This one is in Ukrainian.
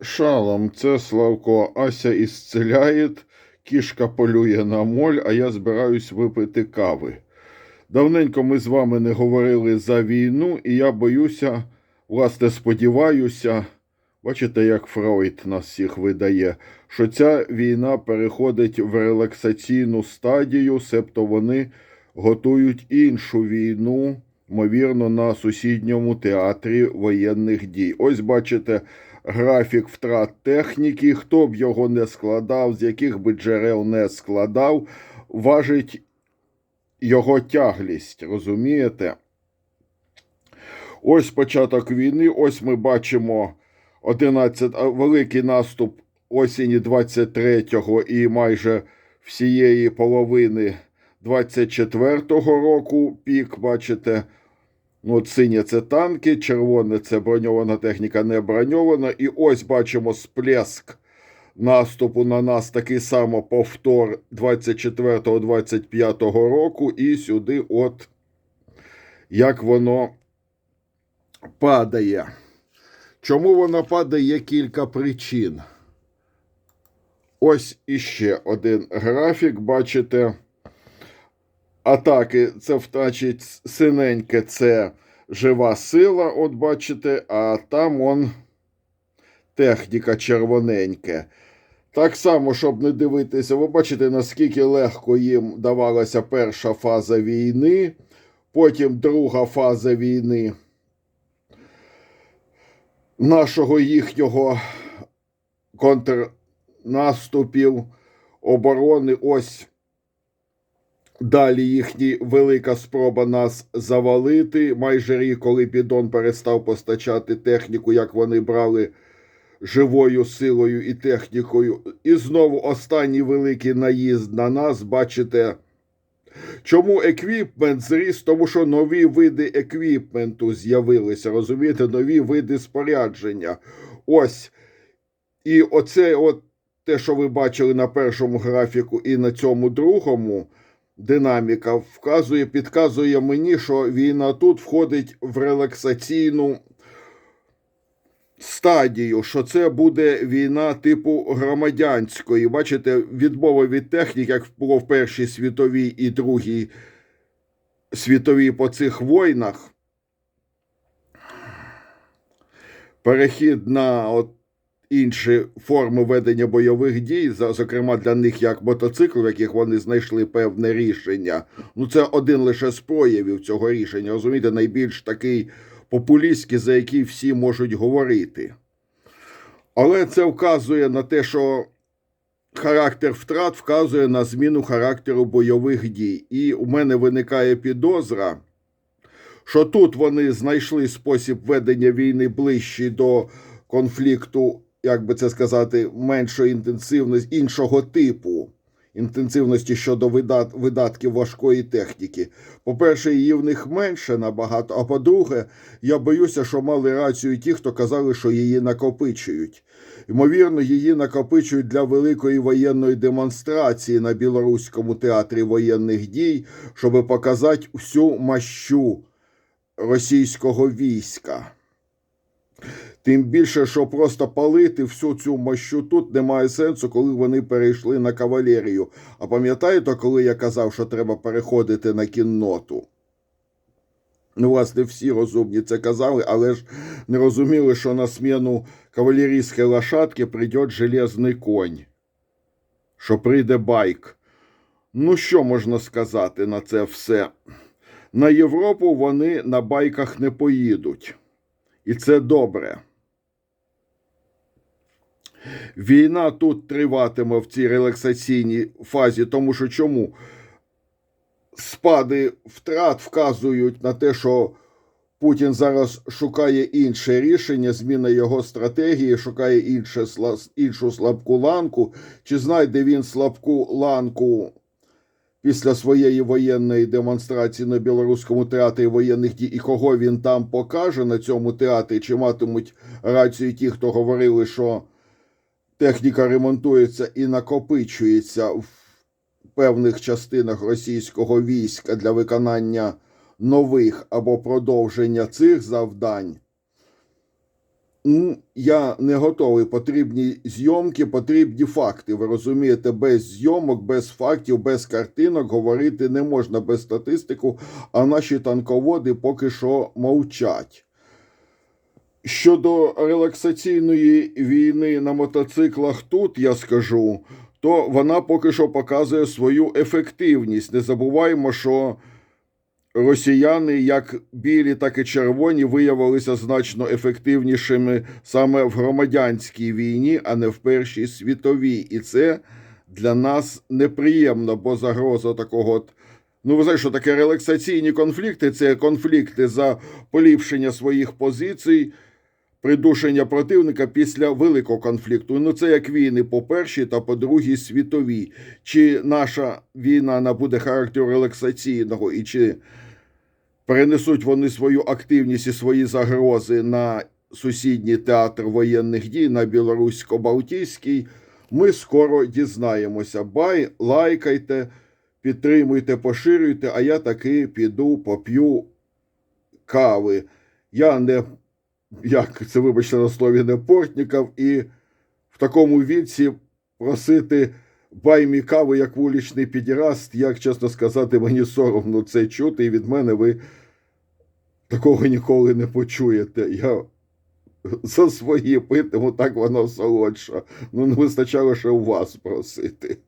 Шалом, це Славко. Ася ісцеляє, кішка полює на моль, а я збираюсь випити кави. Давненько ми з вами не говорили за війну, і я боюся, власне, сподіваюся, бачите, як Фройд нас всіх видає, що ця війна переходить в релаксаційну стадію, себто вони готують іншу війну, ймовірно, на сусідньому театрі воєнних дій. Ось бачите графік втрат техніки, хто б його не складав, з яких би джерел не складав, важить його тяглість, розумієте? Ось початок війни, ось ми бачимо 11, великий наступ осені 23-го і майже всієї половини 24-го року пік, бачите, Ну, от синє це танки, червоне це броньована техніка, не броньована. І ось бачимо сплеск наступу на нас такий само повтор 24-25 року. І сюди, от як воно падає. Чому воно падає? Є кілька причин. Ось іще один графік, бачите атаки це втачить синеньке, це жива сила, от бачите, а там он техніка червоненьке. Так само, щоб не дивитися, ви бачите, наскільки легко їм давалася перша фаза війни, потім друга фаза війни нашого їхнього контрнаступів оборони. Ось Далі їхні велика спроба нас завалити. Майже рік, коли Бідон перестав постачати техніку, як вони брали живою силою і технікою. І знову останній великий наїзд на нас, бачите. Чому еквіпмент зріс? Тому що нові види еквіпменту з'явилися, розумієте, нові види спорядження. Ось. І оце, от те, що ви бачили на першому графіку і на цьому другому динаміка вказує, підказує мені, що війна тут входить в релаксаційну стадію, що це буде війна типу громадянської. Бачите, відмова від техніки, як було в Першій світовій і Другій світовій по цих війнах. Перехід на от інші форми ведення бойових дій, зокрема для них як мотоцикл, в яких вони знайшли певне рішення. Ну це один лише з проявів цього рішення. Розумієте, найбільш такий популістський, за який всі можуть говорити. Але це вказує на те, що характер втрат вказує на зміну характеру бойових дій. І у мене виникає підозра. Що тут вони знайшли спосіб ведення війни ближчий до конфлікту як би це сказати, меншої інтенсивності іншого типу інтенсивності щодо видат, видатків важкої техніки. По-перше, її в них менше набагато. А по-друге, я боюся, що мали рацію ті, хто казали, що її накопичують. Ймовірно, її накопичують для великої воєнної демонстрації на Білоруському театрі воєнних дій, щоб показати всю мащу російського війська. Тим більше, що просто палити всю цю мощу тут немає сенсу, коли вони перейшли на кавалерію. А пам'ятаєте, коли я казав, що треба переходити на кінноту? Ну, власне, всі розумні це казали, але ж не розуміли, що на зміну кавалерійської лошадки прийде железний конь, що прийде байк. Ну, що можна сказати на це все? На Європу вони на байках не поїдуть. І це добре. Війна тут триватиме в цій релаксаційній фазі, тому що чому спади втрат вказують на те, що Путін зараз шукає інше рішення, зміна його стратегії, шукає інше, іншу слабку ланку. Чи знайде він слабку ланку після своєї воєнної демонстрації на білоруському театрі воєнних дій і кого він там покаже на цьому театрі? Чи матимуть рацію ті, хто говорили, що техніка ремонтується і накопичується в певних частинах російського війська для виконання нових або продовження цих завдань. М, Я не готовий. Потрібні зйомки, потрібні факти. Ви розумієте, без зйомок, без фактів, без картинок говорити не можна без статистику, а наші танководи поки що мовчать. Щодо релаксаційної війни на мотоциклах тут, я скажу, то вона поки що показує свою ефективність. Не забуваємо, що росіяни, як білі, так і червоні, виявилися значно ефективнішими саме в громадянській війні, а не в Першій світовій. І це для нас неприємно, бо загроза такого. От, ну, ви знаєте, що таке релаксаційні конфлікти це конфлікти за поліпшення своїх позицій. Придушення противника після великого конфлікту. Ну це як війни по першій та по другій світовій. Чи наша війна набуде характеру релаксаційного, і чи перенесуть вони свою активність і свої загрози на сусідній театр воєнних дій на білорусько-балтійський, ми скоро дізнаємося. Бай, лайкайте, підтримуйте, поширюйте, а я таки піду поп'ю кави. Я не як це вибачте на слові не портніков, і в такому віці просити баймі кави як вуличний підіраст, як чесно сказати, мені соромно це чути, і від мене ви такого ніколи не почуєте. Я за свої питиму, так воно солодше. Ну, не вистачало ще у вас просити.